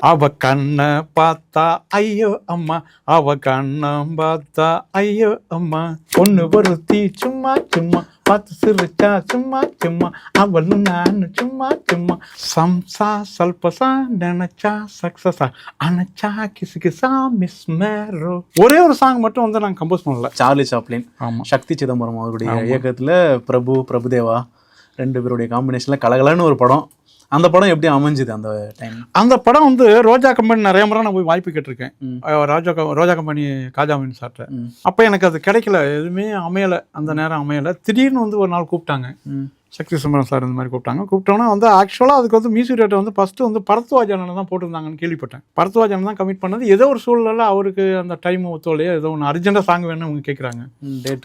அவ கண்ண பார்த்தா ஐயோ அம்மா. அவ கண்ணம் பார்த்தா ஐயோ அம்மா. பொண்ணு பொருத்தி சும்மா சும்மா. பார்த்து சிரிச்சா சும்மா சும்மா. அவளும் நானும் சும்மா சும்மா. சம்சா சல்பசா நினைச்சா சக்சஸா அணைச்சா கிசு கிசா மிஸ் மேரோ ஒரே ஒரு சாங் மட்டும் வந்து நாங்கள் கம்போஸ் பண்ணல. சார்லி சாப்ளின் ஆமா. சக்தி சிதம்பரம் அவருடைய இயக்கத்துல பிரபு பிரபுதேவா ரெண்டு பேருடைய காம்பினேஷன்ல கலகலன்னு ஒரு படம். அந்த படம் எப்படி அமைஞ்சுது அந்த டைம் அந்த படம் வந்து ரோஜா கம்பெனி நிறைய முறை நான் போய் வாய்ப்பு கேட்டிருக்கேன். ராஜா ரோஜா கம்பெனி காஜாமின் சார்ட்ட. அப்போ எனக்கு அது கிடைக்கல. எதுவுமே அமையலை. அந்த நேரம் அமையலை. திடீர்னு வந்து ஒரு நாள் கூப்பிட்டாங்க. சக்தி சுந்தரம் சார் இந்த மாதிரி கூப்பிட்டாங்க. கூப்பிட்டோன்னா வந்து ஆக்சுவலாக அதுக்கு வந்து மியூசிக் ரேட்டை வந்து ஃபஸ்ட்டு வந்து பரத்வாஜானன் தான் போட்டிருந்தாங்கன்னு கேள்விப்பட்டேன். பரத்வாஜானன் தான் கமிட் பண்ணது. ஏதோ ஒரு சூழ்நிலை அவருக்கு அந்த டைம் ஒத்துழையோ ஏதோ ஒன்று அர்ஜென்ட்டாக சாங் வேணும்னு அவங்க கேட்குறாங்க.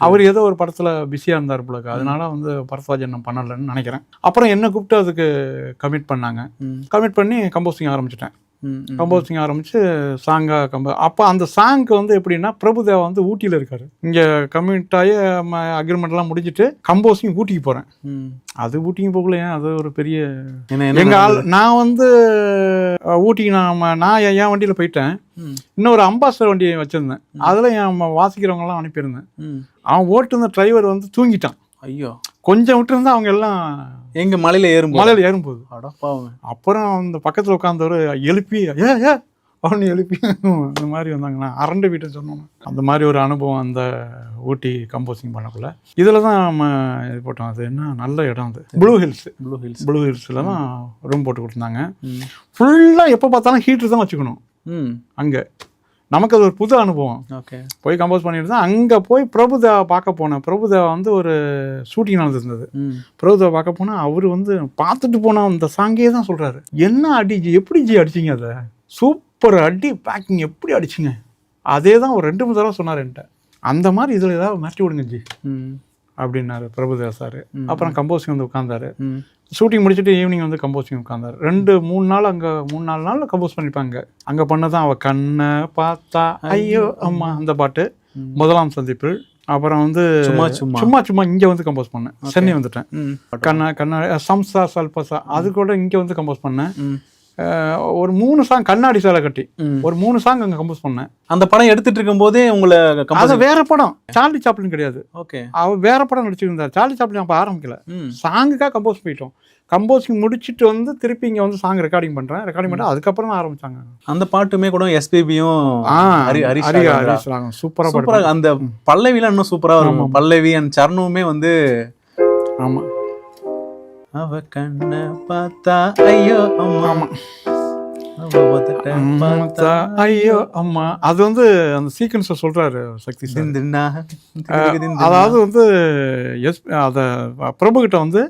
அவர் ஏதோ ஒரு படத்தில் பிஸியாக இருந்தார் போல இருக்கு. அதனால வந்து பரத்வாஜன் நான் பண்ணலைன்னு நினைக்கிறேன். அப்புறம் என்ன கூப்பிட்டு அதுக்கு கமிட் பண்ணாங்க. கமிட் பண்ணி கம்போசிங் ஆரம்பிச்சிட்டேன். கம்போசிங் ஆரம்பிச்சு சாங்காக கம்ப அப்போ அந்த சாங்க்கு வந்து எப்படின்னா பிரபுதேவா வந்து ஊட்டியில் இருக்காரு. இங்கே கமிட் ஆகி அக்ரிமெண்ட்லாம் முடிஞ்சிட்டு கம்போசிங் ஊட்டிக்கு போகிறேன். அது ஊட்டிக்கு போகல ஏன்? அது ஒரு பெரிய என்ன என்ன எங்க ஆள் நான் வந்து ஊட்டிக்கு நான் நான் என் வண்டியில் போயிட்டேன். இன்னொரு அம்பாசடர் வண்டி வச்சுருந்தேன். அதில் என் வாசிக்கிறவங்கலாம் அனுப்பியிருந்தேன். அவன் ஓட்டுருந்த டிரைவர் வந்து தூங்கிட்டான். ஐயோ. கொஞ்சம் விட்டுருந்தா அவங்க எல்லாம் எங்க மலையில ஏறும் மலையில் ஏறும்போது. அடப்பாவங்க அப்புறம் அந்த பக்கத்தில் உட்காந்தவர் எழுப்பி ஏ ஏ அவனு எழுப்பி. இந்த மாதிரி வந்தாங்கண்ணா அரண்டு வீட்டை சொன்னோம். அந்த மாதிரி ஒரு அனுபவம் அந்த ஊட்டி கம்போசிங் பண்ணக்குள்ள. இதில் தான் நம்ம இது போட்டோம். அது என்ன? நல்ல இடம் அது. Blue hills blue hills blue ஹில்ஸில் தான் ரூம் போட்டு கொடுத்துருந்தாங்க. ஃபுல்லாக எப்போ பார்த்தாலும் ஹீட்டர் தான் வச்சுக்கணும். ம். அங்கே. நமக்கு அது ஒரு புது அனுபவம். ஓகே. போய் கம்போஸ் பண்ணிட்டு தான் அங்கே போய் பிரபுதேவா பார்க்க போனேன். பிரபுதேவா வந்து ஒரு ஷூட்டிங் நடந்திருந்தது. ம். பிரபுதேவா பார்க்க போனால் அவர் வந்து பார்த்துட்டு போன அந்த சாங்கே தான் சொல்கிறாரு என்ன அடி ஜி எப்படி ஜி அடிச்சிங்க அதை? சூப்பர் அடி பேக்கிங் எப்படி அடிச்சிங்க? அதே தான் ஒரு ரெண்டு மூணு தடவை சொன்னார் என்கிட்ட. அந்த மாதிரி இதில் ஏதாவது மாற்றி விடுங்க ஜி. அப்படின்னாரு பிரபுதேவா சார். அப்புறம் கம்போசிங் வந்து உட்காந்தாரு ஷூட்டிங் முடிச்சுட்டு ஈவினிங் வந்து கம்போசிங் உட்காந்தாரு ரெண்டு மூணு நாள் அங்கே மூணு நாலு நாள் கம்போஸ் பண்ணிப்பாங்க அங்கே. பண்ணதான் அவ கண்ணை பார்த்தா ஐயோ அம்மா அந்த பாட்டு. முதலாம் சந்திப்பில் அப்புறம் வந்து சும்மா சும்மா. சும்மா சும்மா இங்கே வந்து கம்போஸ் பண்ணேன். சென்னை வந்துட்டேன். கண்ணா கண்ணா சம்சா சல்பசா. அது கூட இங்கே வந்து கம்போஸ் பண்ணேன். ஒரு மூணு சாங் கண்ணாடி சேலை கட்டி. ஒரு மூணு சாங் அங்கே கம்போஸ் பண்ணேன். அந்த படம் எடுத்துட்டு இருக்கும் போதே உங்களை அது வேற படம். சார்லி சாப்ளின் கிடையாது. ஓகே. அவர் வேற படம் நடிச்சிருந்தார் சார்லி சாப்ளின் அப்போ ஆரம்பிக்கல. ம். சாங்குக்காக கம்போஸ் போயிட்டோம் கம்போசிங் முடிச்சிட்டு வந்து திருப்பி இங்கே வந்து சாங் ரெக்கார்டிங் பண்ணுறேன் ரெக்கார்டிங் பண்ணி அதுக்கப்புறம் தான் ஆரம்பிச்சாங்க. அந்த பாட்டுமே கூட எஸ்பிபியும் ராகவன் சூப்பராக சூப்பரா அந்த பல்லவிலாம் இன்னும் சூப்பரா ஆமா. பல்லவி அண்ட் சரணமுமே வந்து ஆமாம் அவ கண்ண பார்த்தா ஐயோ அம்மா. ஐயோ அம்மா. அது வந்து அந்த சீக்வன்ஸை சொல்றாரு சக்தி. அதாவது வந்து எஸ் அத பிரபுகிட்ட வந்து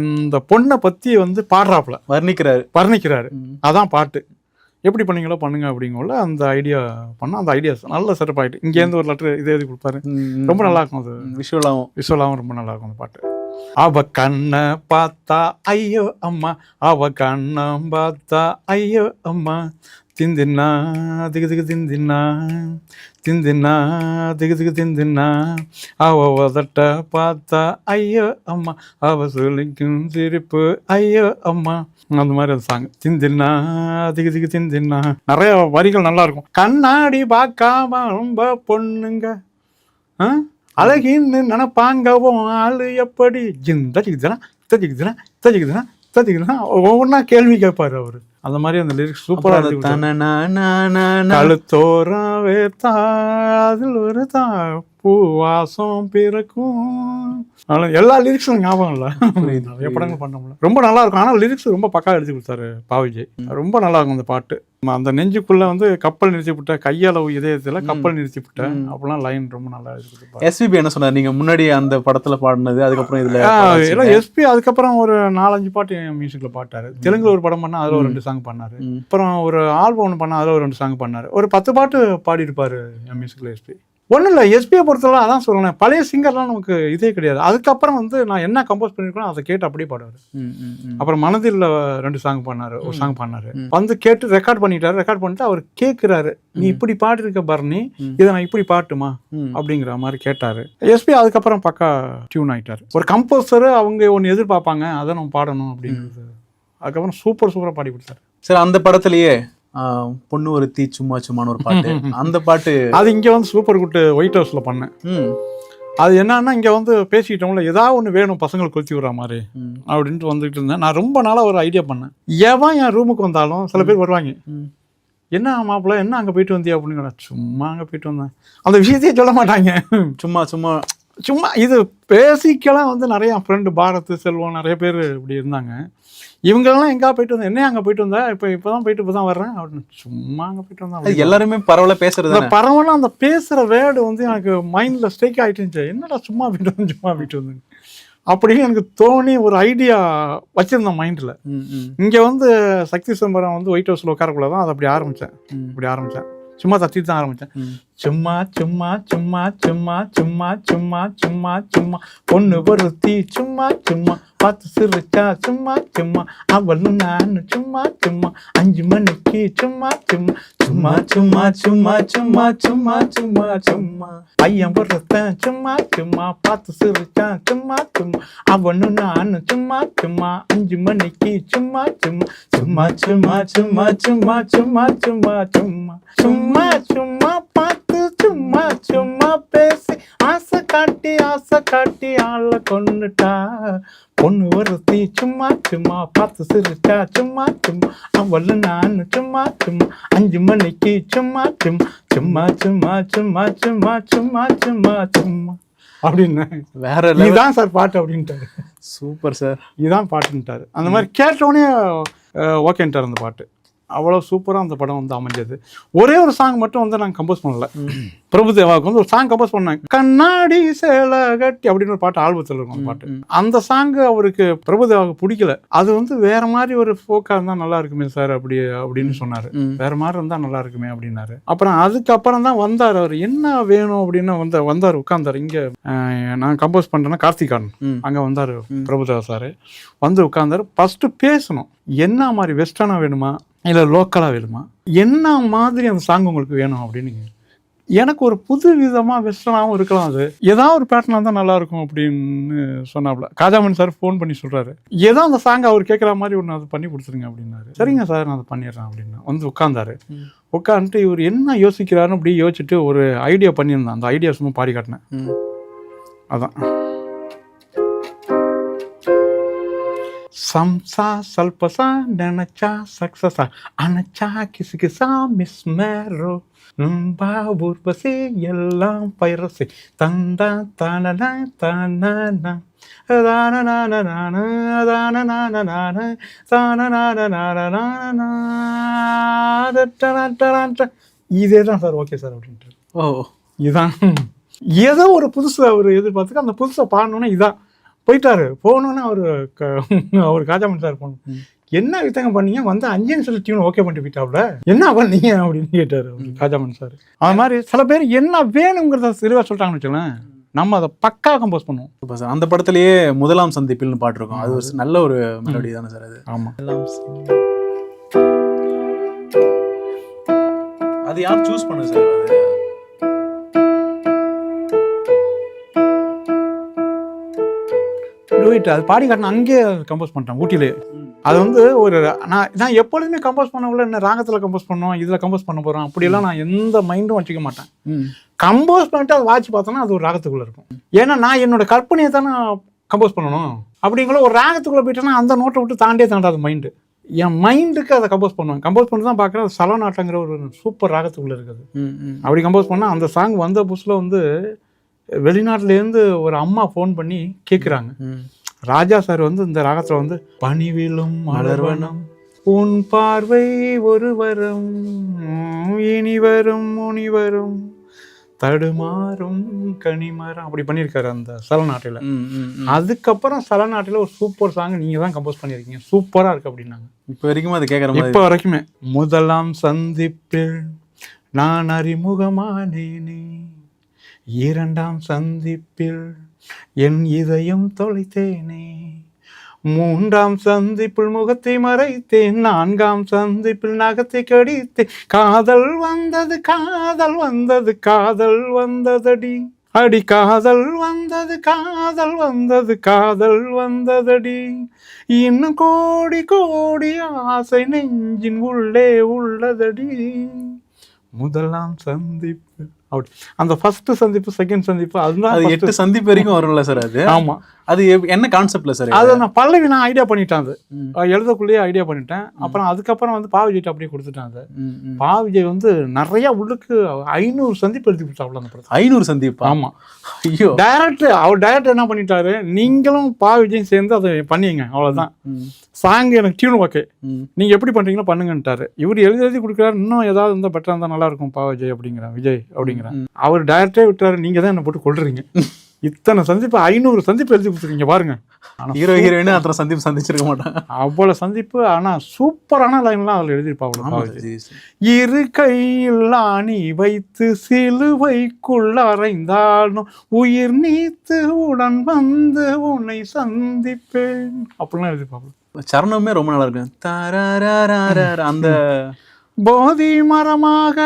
இந்த பொண்ணை பத்தி வந்து பாடுறாப்புல. வர்ணிக்கிறாரு. வர்ணிக்கிறாரு. அதான் பாட்டு. எப்படி பண்ணீங்களோ பண்ணுங்க அப்படிங்கல அந்த ஐடியா பண்ண அந்த ஐடியா நல்ல செட்டப் ஆயிட்டு இங்கேருந்து ஒரு லெட்டர் இது எழுதி கொடுப்பாரு. ரொம்ப நல்லா இருக்கும் அது. விஷுவலாவும் விஷுவலாகவும் ரொம்ப நல்லா இருக்கும் அந்த பாட்டு. அவ கண்ணை பார்த்தா ஐயோ அம்மா. அவ கண்ணம் பார்த்தா ஐயோ அம்மா. திந்தின்னா திகு திகு திந்தின்னா திந்தின்னா திகு திகு திந்தின்னா அவ உதட்ட பார்த்தா ஐயோ அம்மா. அவ சொல்லிக்கும் சிரிப்பு ஐயோ அம்மா. அந்த மாதிரி அந்த சாங் திந்தின்னா திகு திகு திந்தின்னா நிறைய வரிகள் நல்லா இருக்கும். கண்ணாடி பார்க்காம ரொம்ப பொண்ணுங்க. ஆ? அழகின்னு நினைப்பாங்கவும் ஆளு எப்படி ஜிந்த ஜிகுதுனா தஜிக்குதுனா தஜிக்குதுனா தஜிக்குதுனா ஒவ்வொன்றா கேள்வி கேட்பாரு அவரு. அந்த மாதிரி அந்த லிரிக்ஸ் சூப்பரா அப்புறம் இருக்கு அந்த தனனா, நா, நா, நா. கழுத்தோரம் அதில் ஒரு தா பூவாசம் பிறக்கும். அதனால எல்லா லிரிக்ஸும் ஞாபகம் இல்லை. நிறைய படங்கள் பண்ணோம்ல ரொம்ப நல்லா இருக்கும். ஆனால் லிரிக்ஸ் ரொம்ப பக்கா எழுதி கொடுத்தாரு பாவிஜய் ரொம்ப நல்லா இருக்கும் அந்த பாட்டு. அந்த நெஞ்சுக்குள்ள வந்து கப்பல் நிறுத்தி விட்ட கையளவு இதயத்துல கப்பல் நிறுத்தி விட்ட அப்படிலாம் லைன் ரொம்ப நல்லா எழுதி எஸ்பிபி என்ன சொன்னார்? நீங்க முன்னாடி அந்த படத்துல பாடினது அதுக்கப்புறம் இதுல எல்லாம். எஸ்பி அதுக்கப்புறம் ஒரு நாலஞ்சு பாட்டு என் மியூசிக்ல பாட்டாரு. தெலுங்குல ஒரு படம் பண்ணா அதுல ஒரு ரெண்டு சாங் பண்ணாரு. அப்புறம் ஒரு ஆல்பம் ஒன்று பண்ணா அதுல ஒரு ரெண்டு சாங் பண்ணாரு. ஒரு பத்து பாட்டு பாடி இருப்பாரு என் மியூசிக்ல எஸ்பி ஒன்றும் இல்லை எஸ்பியை பொறுத்தவரை அதான் சொல்றேன். பழைய சிங்கர்லாம் நமக்கு இதே கிடையாது. அதுக்கப்புறம் வந்து நான் என்ன கம்போஸ் பண்ணிருக்கேனோ அதை கேட்டு அப்படியே பாடுவார். அப்புறம் மனதில் ரெண்டு சாங் பண்ணாரு ஒரு சாங் பண்ணாரு. வந்து கேட்டு ரெக்கார்ட் பண்ணிட்டாரு. ரெக்கார்ட் பண்ணிட்டு அவர் கேட்குறாரு நீ இப்படி பாடிருக்க பரணி. இதை நான் இப்படி பாட்டுமா. அப்படிங்கிற மாதிரி கேட்டாரு. எஸ்பி அதுக்கப்புறம் பக்கா டியூன் ஆயிட்டாரு. ஒரு கம்போசர் அவங்க ஒன்று எதிர்பார்ப்பாங்க அதை நம்ம பாடணும் அப்படிங்கிறது. அதுக்கப்புறம் சூப்பர் சூப்பராக பாடி கொடுத்தாரு. சரி அந்த படத்திலேயே பொண்ணு ஒரு தீ சும்மா சும்மான்னு ஒரு பாட்டு. அந்த பாட்டு அது இங்கே வந்து சூப்பர் குட்டு ஒயிட் ஹவுஸில் பண்ணேன். அது என்னன்னா இங்கே வந்து பேசிக்கிட்டோம்ல ஏதாவது ஒன்று வேணும் பசங்களுக்கு கொளுத்தி விடுற மாதிரி அப்படின்ட்டு வந்துட்டு இருந்தேன். நான் ரொம்ப நாளாக ஒரு ஐடியா பண்ணேன். எவன் என் ரூமுக்கு வந்தாலும் சில பேர் வருவாங்க. என்ன மாப்பிள்ள என்ன அங்கே போயிட்டு வந்தியா அப்படின்னு நான் சும்மா அங்கே போயிட்டு வந்தேன். அந்த விஷயத்தையே சொல்ல மாட்டாங்க. சும்மா சும்மா சும்மா இது பேசிக்கெல்லாம் வந்து நிறைய ஃப்ரெண்டு பாரத் செல்வம் நிறைய பேர் இப்படி இருந்தாங்க. இவங்கெல்லாம் எங்கா போயிட்டு வந்தேன் என்ன அங்கே போயிட்டு வந்தா? இப்போ இப்போ தான் போயிட்டு இப்போ தான் வர்றேன். அப்படின்னு சும்மா அங்கே போயிட்டு வந்தேன். எல்லாருமே பரவல பேசுறது பரவலாக அந்த பேசுகிற வேர்டு வந்து எனக்கு மைண்டில் ஸ்ட்ரைக் ஆகிட்டு இருந்துச்சு என்னடா சும்மா போயிட்டு வந்து சும்மா போயிட்டு வந்து அப்படின்னு எனக்கு தோணி ஒரு ஐடியா வச்சிருந்தேன் மைண்டில் இங்கே வந்து சக்தி சிதம்பரம் வந்து ஒயிட் ஹவுஸில் உட்காரக்குள்ள தான் அதை அப்படி ஆரம்பித்தேன் இப்படி ஆரம்பித்தேன் சும்மா தத்திட்டு தான் ஆரம்பித்தேன். சும்மா சும்மா சும்மா சும்மா சும்மா சும்மா சும்மா சும்மா பொண்ணு ஒருத்தி சும்மா சும்மா. பார்த்து சிரிச்சா சும்மா சும்மா அவளும் நானும் சும்மா சும்மா அஞ்சு மணிக்கு சும்மா சும்மா சும்மா சும்மா சும்மா சும்மா சும்மா சும்மா சும்மா பையன் ஒருத்தன் சும்மா சும்மா பார்த்து சிரிச்சான் சும்மா சும்மா அவனும் நானும் சும்மா சும்மா அஞ்சு மணிக்கு சும்மா சும்மா சும்மா சும்மா சும்மா சும்மா சும்மா சும்மா சும்மா சும்மா சும்மா பார்த்து சும்மா சும்மா பேசி ஆசை காட்டி ஆசை காட்டி ஆளை கொண்டுட்டா பொண்ணு ஒருத்தி சும்மா சும்மா பார்த்து சிரிச்சா சும்மா சும்மா. அவளு நான் சும்மா சும்மா. அஞ்சு மணிக்கு சும்மா சும்மா. சும்மா சும்மா சும்மா சும்மா சும்மா சும்மா சும்மா. அப்படின்னு. வேற. இதுதான் சார் பாட்டு அப்படின்ட்டாரு. Super sir. இதுதான் பாட்டுன்ட்டாரு. அந்த மாதிரி கேட்டோடனே ஓகேன்ட்டார் அந்த பாட்டு. அவ்வளோ சூப்பராக அந்த படம் வந்து அமைஞ்சது. ஒரே ஒரு சாங் மட்டும் வந்து நாங்கள் கம்போஸ் பண்ணல. பிரபுதேவாவுக்கு வந்து ஒரு சாங் கம்போஸ் பண்ணேன். கண்ணாடி சேலை கட்டி அப்படின்னு ஒரு பாட்டு ஆல்பத்தில் இருக்கும் அந்த பாட்டு. அந்த சாங் அவருக்கு பிரபுதேவாவுக்கு பிடிக்கல. அது வந்து வேற மாதிரி ஒரு ஃபோக்காக இருந்தால் நல்லா இருக்குமே சார் அப்படி அப்படின்னு சொன்னார். வேற மாதிரி இருந்தால் நல்லா இருக்குமே அப்படின்னாரு. அப்புறம் அதுக்கப்புறம் தான் வந்தார் அவர். என்ன வேணும் அப்படின்னு வந்து வந்தார் உட்காந்தார் இங்கே நான் கம்போஸ் பண்ணுறேன்னா கார்த்திகான். அங்கே வந்தார் பிரபுதேவா சார் வந்து உட்காந்தாரு ஃபஸ்ட்டு பேசணும். என்ன மாதிரி வெஸ்டர்னாக வேணுமா? இல்லை லோக்கலாக வேணுமா? என்ன மாதிரி அந்த சாங் உங்களுக்கு வேணும் அப்படின்னு எனக்கு ஒரு புது விதமாக வெஸ்டர்னாகவும் இருக்கலாம் அது. ஏதாவது ஒரு பேட்டர்னாக தான் நல்லா இருக்கும் அப்படின்னு சொன்னாப்புல காஜாமணி சார் ஃபோன் பண்ணி சொல்கிறாரு ஏதோ அந்த சாங் அவர் கேட்குற மாதிரி ஒன்று அது பண்ணி கொடுத்துருங்க அப்படின்னாரு. சரிங்க சார் நான் அதை பண்ணிடுறேன் அப்படின்னு. வந்து உட்காந்தாரு. உட்காந்துட்டு இவர் என்ன யோசிக்கிறாருன்னு அப்படி யோசிச்சுட்டு ஒரு ஐடியா பண்ணியிருந்தேன். அந்த ஐடியா சும்மா பாடி காட்டினேன். சம்சா சல்பசா நினச்சா சக்சஸா அனச்சா கிசு கிசா மிஸ் மேரோ. நம்பா ஊர்வசி எல்லாம் பயிரசி தந்தா தான தான தான நான நான தான நான நான தான நான நான நான இதே தான் சார் ஓகே சார் அப்படின்ட்டு. ஓ. இதான். ஏதோ ஒரு புதுசு அவர் எதிர்பார்த்துக்க அந்த புதுசை பாடணுன்னா இதான். போயிட்டாரு. போகணுன்னு அவர் அவர் காஜாமன் சார் போகணும். என்ன வித்தங்க பண்ணீங்க? வந்து அஞ்சு நிமிஷம் டியூன் ஓகே பண்ணிட்டு போயிட்டாப்ல. என்ன பண்ணீங்க? அப்படின்னு கேட்டாரு அவரு, காஜாமன் சார். அது மாதிரி சில பேர் என்ன வேணுங்கிறத தெளிவாக சொல்லிட்டாங்கன்னு வச்சுக்கோங்களேன். நம்ம அதை பக்கா கம்போஸ் பண்ணுவோம். Super sir. அந்த படத்திலேயே முதலாம் சந்திப்பில்னு பாட்டு இருக்கும் அது ஒரு நல்ல ஒரு மெலடி தானே சார் அது? ஆமாம் அது யார் சூஸ் பண்ணு சார் டூயிட் அது பாடி காட்டின அங்கேயே கம்போஸ் பண்ணிட்டேன் ஊட்டியிலே. அது வந்து ஒரு நான் நான் எப்பொழுதுமே கம்போஸ் பண்ணக்குள்ள என்ன ராகத்தில் கம்போஸ் பண்ணோம் இதில் கம்போஸ் பண்ண போகிறோம் அப்படியெல்லாம் நான் எந்த மைண்டும் வச்சுக்க மாட்டேன். கம்போஸ் பண்ணிட்டு அதை வாட்ச் பார்த்தோன்னா அது ஒரு ராகத்துக்குள்ளே இருக்கும். ஏன்னா நான் என்னோட கற்பனையை தானே கம்போஸ் பண்ணணும். அப்படிங்கிற ஒரு ராகத்துக்குள்ளே போயிட்டேன்னா அந்த நோட்டை விட்டு தாண்டியே தாண்டாது மைண்டு என் மைண்டுக்கு அதை கம்போஸ் பண்ணுவேன். கம்போஸ் பண்ணி தான் பார்க்குறேன் அது சலநாட்டங்கிற ஒரு சூப்பர் ராகத்துக்குள்ளே இருக்குது. அப்படி கம்போஸ் பண்ணால் அந்த சாங் வந்த புதுசில் வந்து வெளிநாட்டிலேருந்து ஒரு அம்மா ஃபோன் பண்ணி கேட்குறாங்க. ராஜா சார் வந்து இந்த ராகத்துல வந்து பணிவிலும் மலர்வனம் உன் பார்வை ஒரு வரம் இனி வரும் முனி வரும் தடுமாறும் கனிமரம் அப்படி பண்ணியிருக்காரு அந்த சலநாட்டில். அதுக்கப்புறம் சலநாட்டில் ஒரு சூப்பர் சாங் நீங்கள் தான் கம்போஸ் பண்ணியிருக்கீங்க. சூப்பராக இருக்கு அப்படின்னாங்க. இப்ப வரைக்கும் அது கேட்குற மாதிரி இப்போ வரைக்குமே. முதலாம் சந்திப்பில் நான் அறிமுகமானேனே இரண்டாம் சந்திப்பில் என் இதயம் தொலைத்தேனே. மூன்றாம் சந்திப்பில் முகத்தை மறைத்தேன். நான்காம் சந்திப்பில் நகத்தை கடித்தேன். காதல் வந்தது காதல் வந்தது காதல் வந்ததடி. அடி காதல் வந்தது காதல் வந்தது காதல் வந்ததடி. இன்னும் கோடி கோடி ஆசை நெஞ்சின் உள்ளே உள்ளதடி. முதலாம் சந்திப்பு. அப்படி அந்த ஃபர்ஸ்ட் சந்திப்பு செகண்ட் சந்திப்பு அதுதான். எட்டு சந்திப்பு வரைக்கும் வரும்ல சார் அது ஆமா அது என்ன கான்செப்ட்ல சார் அதை நான் பல்லவி நான் ஐடியா பண்ணிட்டேன் அது. எழுதக்குள்ளேயே ஐடியா பண்ணிட்டேன். அப்புறம் அதுக்கப்புறம் வந்து பாவிஜிட்ட அப்படியே கொடுத்துட்டேன் அதை. பாவிஜய் வந்து நிறைய உள்ளுக்கு ஐநூறு சந்திப்பு எழுதி கொடுத்தாப்புல அந்த படத்தை ஐநூறு சந்திப்பா? ஆமா. ஐயோ. டைரக்டர் அவர் டைரக்டர் என்ன பண்ணிட்டாரு? நீங்களும் பாவிஜயும் சேர்ந்து அதை பண்ணீங்க அவ்வளவுதான். ம், சாங் எனக்கு டியூன் ஓகே. நீங்க எப்படி பண்றீங்களோ பண்ணுங்கன்ட்டாரு. இவர் எழுதி எழுதி கொடுக்குறாரு இன்னும் ஏதாவது இருந்தால் பெட்டரா இருந்தா நல்லா இருக்கும் பா விஜய் அப்படிங்கிறேன் விஜய் அப்படிங்கிறேன் அவர் டைரக்டே விட்டாரு நீங்க தான் என்ன போட்டு கொள்றீங்க இத்தனை சந்திப்பு ஐநூறு சந்திப்பு எழுதி கொடுத்துருக்கீங்க பாருங்க. ஹீரோ ஹீரோயின் அத்தனை சந்திப்பு சந்திச்சிருக்க மாட்டான். அவ்வளவு சந்திப்பு ஆனா சூப்பரான லைன்லாம் அதுல எழுதியிருப்பாங்க. இரு கையில் ஆணி வைத்து சிலுவைக்குள் அறைந்தாலும் உயிர் நீத்து உடன் வந்து உன்னை சந்திப்பேன். அப்படிலாம் எழுதிப்பாங்க சரணமே ரொம்ப நல்லா இருக்கு அந்த போதி மரமாக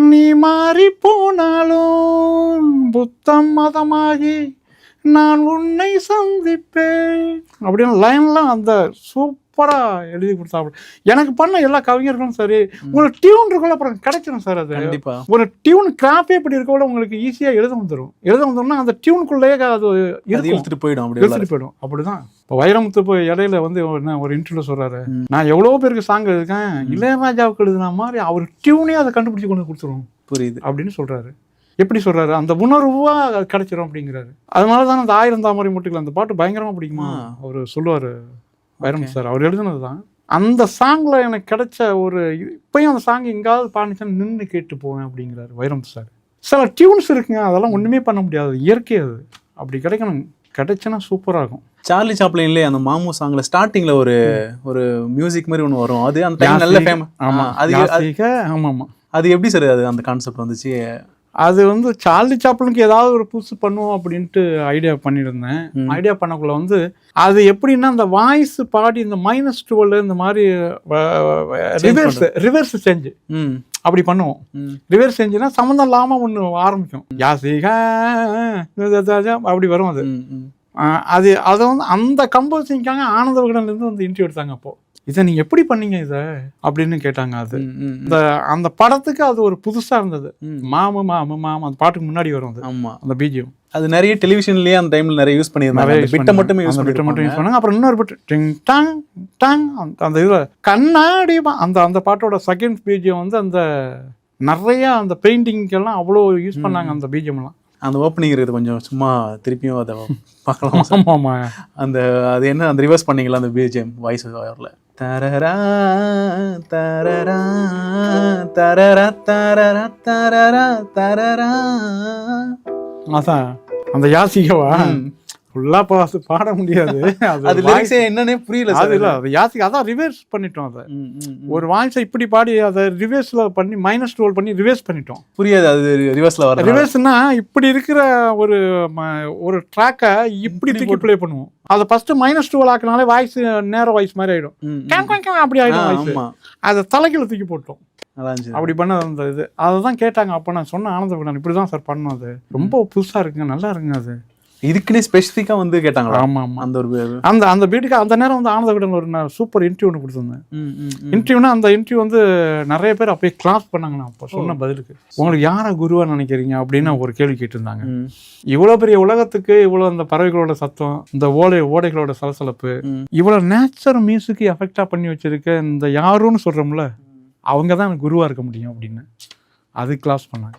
நீ மாறி போனாலும் புத்தம் மதமாகி நான் உன்னை சந்திப்பேன். அப்படின்னு லைன்லாம் அந்த சூப்பரா எழுதி கொடுத்தாப்புல. எனக்கு பண்ண எல்லா கவிஞர்களும் சரி உங்களுக்கு டியூன் இருக்குல்ல அப்புறம் கிடைச்சிடும் சார் அது. கண்டிப்பா. ஒரு டியூன் கிராஃபே இப்படி இருக்கோட உங்களுக்கு ஈஸியா எழுத வந்துடும் எழுத வந்துடும்னா அந்த டியூனுக்குள்ளேயே அது இழுத்துட்டு போயிடும் அப்படி. எடுத்துட்டு போயிடும். அப்படிதான். இப்போ வைரமுத்து போய் இடையில வந்து என்ன ஒரு இன்டர்வியூல சொல்றாரு. நான் எவ்வளவோ பேருக்கு சாங் எழுதிருக்கேன் இளையராஜாவுக்கு எழுதின மாதிரி அவர் டியூனே அதை கண்டுபிடிச்சு கொண்டு கொடுத்துரும். புரியுது. அப்படின்னு சொல்றாரு. எப்படி சொல்றாரு? அந்த உணர்வா அது கிடைச்சிரும் அப்படிங்கிறாரு. அதனால தான் அந்த ஆயிரம் தாமரை முட்டுகள் அந்த பாட்டு பயங்கரமா பிடிக்குமா. அவர் சொல்லுவாரு வைரமுத்து சார் அவர் எழுதுனது தான். அந்த சாங்ல எனக்கு கிடைச்ச ஒரு இப்பயும் அந்த சாங் எங்காவது பாடிச்சுன்னு நின்று கேட்டு போவேன் அப்படிங்கிறாரு வைரமுத்து சார். சில டியூன்ஸ் இருக்குங்க அதெல்லாம் ஒண்ணுமே பண்ண முடியாது. இயற்கை அது. அப்படி கிடைக்கணும். கிடைச்சுன்னா சூப்பரா இருக்கும் சார்லி சாப்ளின்லயே அந்த மாமு சாங்ல ஸ்டார்டிங்ல ஒரு ஒரு மியூசிக் மாதிரி ஒன்று வரும். அது அந்த டைம் நல்ல ஃபேமஸ் ஆமா அது யாசிக, ஆமா ஆமா அது எப்படி சார் அது அந்த கான்செப்ட் வந்துச்சு? அது வந்து சார்லி சாப்ளினுக்கு ஏதாவது ஒரு புதுசு பண்ணுவோம் அப்படின்ட்டு ஐடியா பண்ணியிருந்தேன். ஐடியா பண்ணக்குள்ள வந்து அது எப்படின்னா அந்த வாய்ஸ் பாடி இந்த மைனஸ் டுவெல் இந்த மாதிரி ரிவர்ஸ் ரிவர்ஸ் செஞ்சு அப்படி பண்ணுவோம். ரிவர்ஸ் செஞ்சுன்னா சம்மந்தம் இல்லாமல் ஒன்று ஆரம்பிக்கும். யாசிகா அப்படி வரும் அது. அது அதை வந்து அந்த கம்போசிங்காக ஆனந்த விகடன்லேருந்து வந்து இன்டர்வியூ எடுத்தாங்க அப்போ. இதை நீங்க எப்படி பண்ணீங்க இதை? அப்படின்னு கேட்டாங்க அது. இந்த அந்த படத்துக்கு அது ஒரு புதுசா இருந்தது. மாமு மாமு மாமு அந்த பாட்டுக்கு முன்னாடி வரும் அது. ஆமா. அந்த பிஜிஎம் அது நிறைய டெலிவிஷன்லயே அந்த டைம்ல நிறைய யூஸ் பண்ணியிருந்தாங்க. பிட்டை. மட்டுமே யூஸ் bit மட்டும் யூஸ் பண்ணாங்க அப்புறம் இன்னொரு பிட் டிங் டாங் டாங் அந்த- இதுல கண்ணாடி அந்த அந்த பாட்டோட செகண்ட் பிஜிஎம் வந்து அந்த நிறைய அந்த பெயிண்டிங்கெல்லாம் அவ்வளோ யூஸ் பண்ணாங்க அந்த பிஜிஎம்லாம் அந்த ஓப்பனிங் இருக்குது கொஞ்சம் சும்மா திருப்பியும் அதை பார்க்கலாம்? ஆமா ஆமா அந்த அது என்ன அந்த ரிவர்ஸ் பண்ணீங்களா அந்த பிஜிஎம் வாய்ஸ் ஓவரில் தரரா தரரா தரரா தரரா தரரா தரரா. அதான். அந்த யாசிகவா? ஃபுல்லா பாட முடியாது. அது என்னன்னே புரியல அது இல்ல அது யாசிகா அதான் ரிவர்ஸ் பண்ணிட்டோம் அதை. ஒரு வாய்ஸை இப்படி பாடி அதை ரிவர்ஸ்ல பண்ணி மைனஸ் டுவெல் பண்ணி ரிவர்ஸ் பண்ணிட்டோம். புரியாது அது ரிவர்ஸ்ல வர ரிவர்ஸ்னா இப்படி இருக்கிற ஒரு ஒரு ட்ராக்கை இப்படி தூக்கி ப்ளே பண்ணுவோம். அதை ஃபர்ஸ்ட் மைனஸ் டுவெல் ஆக்கினாலே வாய்ஸ் நேர வாய்ஸ் மாதிரி ஆயிடும். அப்படி ஆயிடும் அதை தலைக்கீழ தூக்கி போட்டோம். அப்படி பண்ண அந்த இது. அதை தான் கேட்டாங்க. அப்போ நான் சொன்ன ஆனந்த விகடன் இப்படி தான் சார் பண்ணோம் அது. ரொம்ப புதுசா இருக்குங்க நல்லா இருக்குங்க அது. இதுக்குன்னே ஸ்பெசிஃபிக்கா வந்து கேட்டாங்களா? ஆமா ஆமா. அந்த ஒரு அந்த அந்த வீட்டுக்கு அந்த நேரம் வந்து ஆனந்த விகடன் ஒரு நான் சூப்பர் இன்டர்வியூ ஒன்று கொடுத்துருந்தேன். இன்டர்வியூனா அந்த இன்டர்வியூ வந்து நிறைய பேர் அப்படியே கிளாஸ் பண்ணாங்க நான் அப்போ சொன்ன பதிலுக்கு. உங்களுக்கு யாரை குருவா நினைக்கிறீங்க? அப்படின்னு ஒரு கேள்வி கேட்டிருந்தாங்க. இவ்வளோ பெரிய உலகத்துக்கு இவ்வளோ அந்த பறவைகளோட சத்தம் இந்த ஓலை ஓடைகளோட சலசலப்பு. இவ்வளோ நேச்சர் மியூசிக்கு எஃபெக்டா பண்ணி வச்சிருக்க இந்த யாருன்னு சொல்றோம்ல அவங்க தான் எனக்கு குருவா இருக்க முடியும் அப்படின்னு. அது கிளாஸ் பண்ணாங்க.